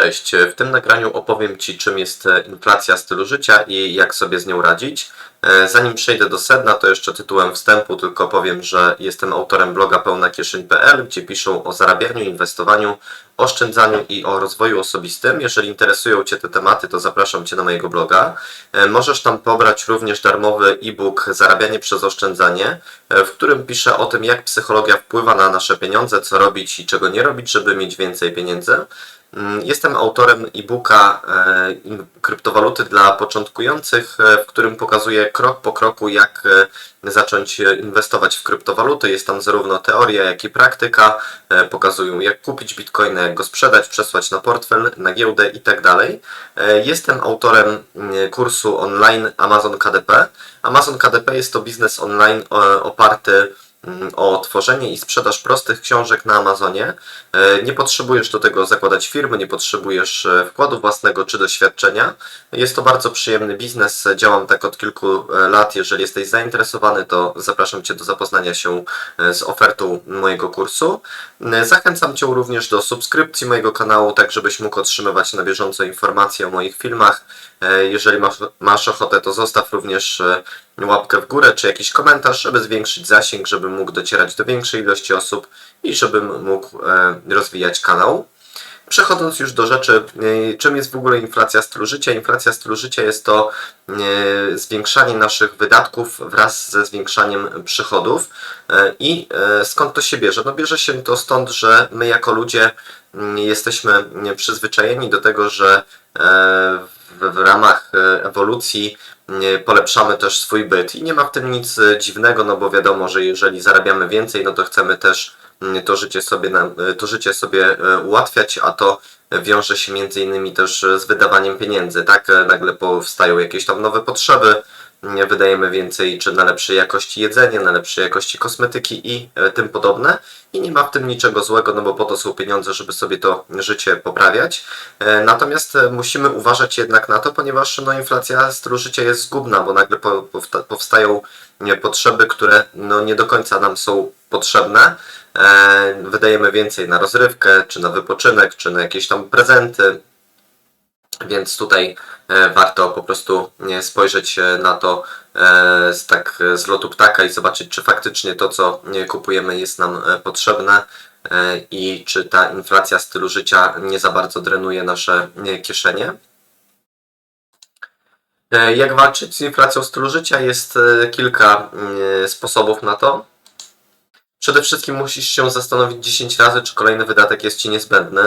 Cześć, w tym nagraniu opowiem Ci, czym jest e, inflacja stylu życia i jak sobie z nią radzić. E, Zanim przejdę do sedna, to jeszcze tytułem wstępu tylko powiem, że jestem autorem bloga pełnakieszeń.pl, gdzie piszę o zarabianiu, inwestowaniu, oszczędzaniu i o rozwoju osobistym. Jeżeli interesują Cię te tematy, to zapraszam Cię na mojego bloga. E, Możesz tam pobrać również darmowy e-book Zarabianie przez oszczędzanie, w którym piszę o tym, jak psychologia wpływa na nasze pieniądze, co robić i czego nie robić, żeby mieć więcej pieniędzy. Mm, Jestem autorem e-booka e, Kryptowaluty dla początkujących, e, w którym pokazuję krok po kroku, jak e, zacząć inwestować w kryptowaluty. Jest tam zarówno teoria, jak i praktyka. Pokazuję, jak kupić bitcoina, jak go sprzedać, przesłać na portfel, na giełdę itd. E, Jestem autorem mm, kursu online Amazon KDP. Amazon KDP jest to biznes online oparty o tworzenie i sprzedaż prostych książek na Amazonie. E, Nie potrzebujesz do tego zakładać firmy, nie potrzebujesz e, wkładu własnego czy doświadczenia. Jest to bardzo przyjemny biznes. Działam tak od kilku e, lat. Jeżeli jesteś zainteresowany, to zapraszam Cię do zapoznania się z ofertą mojego kursu. E, Zachęcam Cię również do subskrypcji mojego kanału, tak żebyś mógł otrzymywać na bieżąco informacje o moich filmach. Jeżeli masz, masz ochotę, to zostaw również łapkę w górę czy jakiś komentarz, żeby zwiększyć zasięg, żebym mógł docierać do większej ilości osób i żebym mógł e, rozwijać kanał. Przechodząc już do rzeczy, e, czym jest w ogóle inflacja stylu życia? Inflacja stylu życia jest to e, zwiększanie naszych wydatków wraz ze zwiększaniem przychodów. I skąd to się bierze? No bierze się to stąd, że my jako ludzie mm, jesteśmy przyzwyczajeni do tego, że w, w ramach e, ewolucji nie polepszamy też swój byt i nie ma w tym nic e, dziwnego, no bo wiadomo, że jeżeli zarabiamy więcej, no to chcemy też to życie sobie, e, to życie sobie e, ułatwiać, a to wiąże się między innymi też e, z wydawaniem pieniędzy, tak? E, Nagle powstają jakieś tam nowe potrzeby, wydajemy więcej czy na lepszej jakości jedzenie, na lepszej jakości kosmetyki i e, tym podobne. I nie ma w tym niczego złego, no bo po to są pieniądze, żeby sobie to życie poprawiać. E, Natomiast e, musimy uważać jednak na to, ponieważ no, inflacja stylu życia jest zgubna, bo nagle po, powsta- powstają potrzeby, które no, nie do końca nam są potrzebne. Wydajemy więcej na rozrywkę, czy na wypoczynek, czy na jakieś tam prezenty. Więc tutaj e, warto po prostu spojrzeć e, na to e, z, tak z lotu ptaka i zobaczyć, czy faktycznie to, co kupujemy, jest nam potrzebne i czy ta inflacja stylu życia nie za bardzo drenuje nasze nie, kieszenie. Jak walczyć z inflacją stylu życia? Jest kilka mm, sposobów na to. Przede wszystkim musisz się zastanowić 10 razy, czy kolejny wydatek jest Ci niezbędny.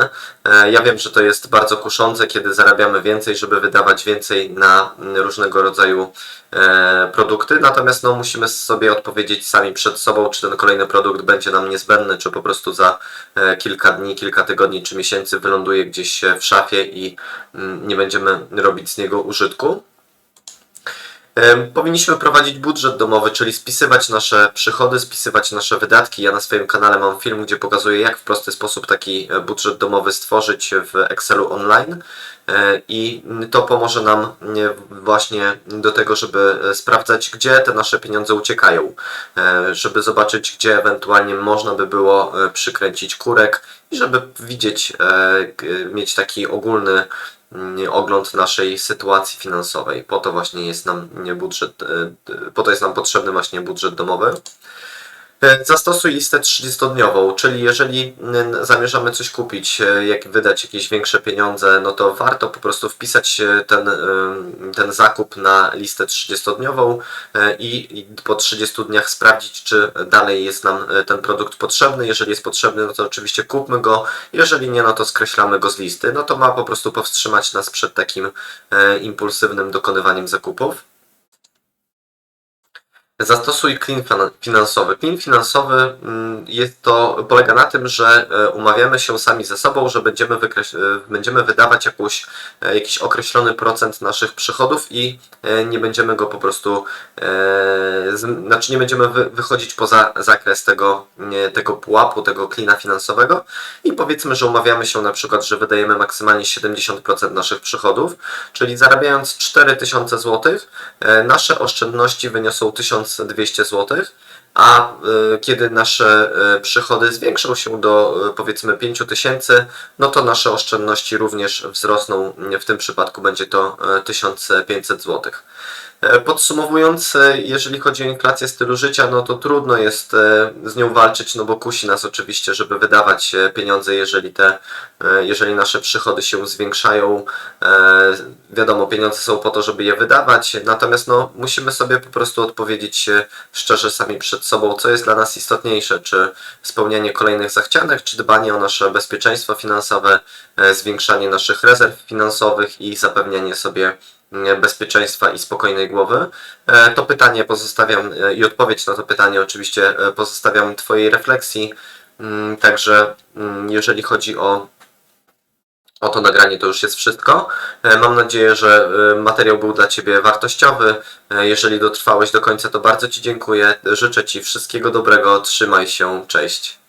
E, Ja wiem, że to jest bardzo kuszące, kiedy zarabiamy więcej, żeby wydawać więcej na mm, różnego rodzaju e, produkty, natomiast no, musimy sobie odpowiedzieć sami przed sobą, czy ten kolejny produkt będzie nam niezbędny, czy po prostu za e, kilka dni, kilka tygodni, czy miesięcy wyląduje gdzieś w szafie i mm, nie będziemy robić z niego użytku. Powinniśmy prowadzić budżet domowy, czyli spisywać nasze przychody, spisywać nasze wydatki. Ja na swoim kanale mam film, gdzie pokazuję, jak w prosty sposób taki e, budżet domowy stworzyć w Excelu online. E, I to pomoże nam nie, właśnie do tego, żeby e, sprawdzać, gdzie te nasze pieniądze uciekają, żeby zobaczyć, gdzie ewentualnie można by było przykręcić kurek i żeby widzieć, mieć taki ogólny ogląd naszej sytuacji finansowej. Po to właśnie jest nam budżet, e, po to jest nam potrzebny właśnie budżet domowy. E, Zastosuj listę 30-dniową, czyli jeżeli zamierzamy coś kupić, e, jak wydać jakieś większe pieniądze, no to warto po prostu wpisać e, ten, ten zakup na listę 30-dniową e, i po 30 dniach sprawdzić, czy dalej jest nam ten produkt potrzebny. Jeżeli jest potrzebny, no to oczywiście kupmy go. Jeżeli nie, no to skreślamy go z listy. No to ma po prostu powstrzymać nas przed takim impulsywnym dokonywaniem zakupów. Zastosuj finan- finansowy. Clean finansowy mm, jest to, polega na tym, że e, umawiamy się sami ze sobą, że będziemy, e, będziemy wydawać jakąś, e, jakiś określony procent naszych przychodów i nie będziemy go po prostu, znaczy nie będziemy wy, wychodzić poza zakres tego, tego pułapu, tego klina finansowego i powiedzmy, że umawiamy się na przykład, że wydajemy maksymalnie 70% naszych przychodów, czyli zarabiając 4000 zł, nasze oszczędności wyniosą 1200 zł, a y, kiedy nasze y, przychody zwiększą się do y, powiedzmy 5000, no to nasze oszczędności również wzrosną. W tym przypadku będzie to y, 1500 zł. E, Podsumowując, e, jeżeli chodzi o inflację stylu życia, no to trudno jest e, z nią walczyć, no bo kusi nas oczywiście, żeby wydawać pieniądze, jeżeli te, jeżeli nasze przychody się zwiększają. Wiadomo, pieniądze są po to, żeby je wydawać, natomiast no, musimy sobie po prostu odpowiedzieć szczerze sami przed sobą, co jest dla nas istotniejsze, czy spełnianie kolejnych zachcianek, czy dbanie o nasze bezpieczeństwo finansowe, zwiększanie naszych rezerw finansowych i zapewnianie sobie bezpieczeństwa i spokojnej głowy. E, To pytanie pozostawiam e, i odpowiedź na to pytanie oczywiście e, pozostawiam Twojej refleksji. Mm, Także mm, jeżeli chodzi o o to nagranie to już jest wszystko. E, Mam nadzieję, że e, materiał był dla Ciebie wartościowy. E, Jeżeli dotrwałeś do końca, to bardzo Ci dziękuję. Życzę Ci wszystkiego dobrego. Trzymaj się. Cześć.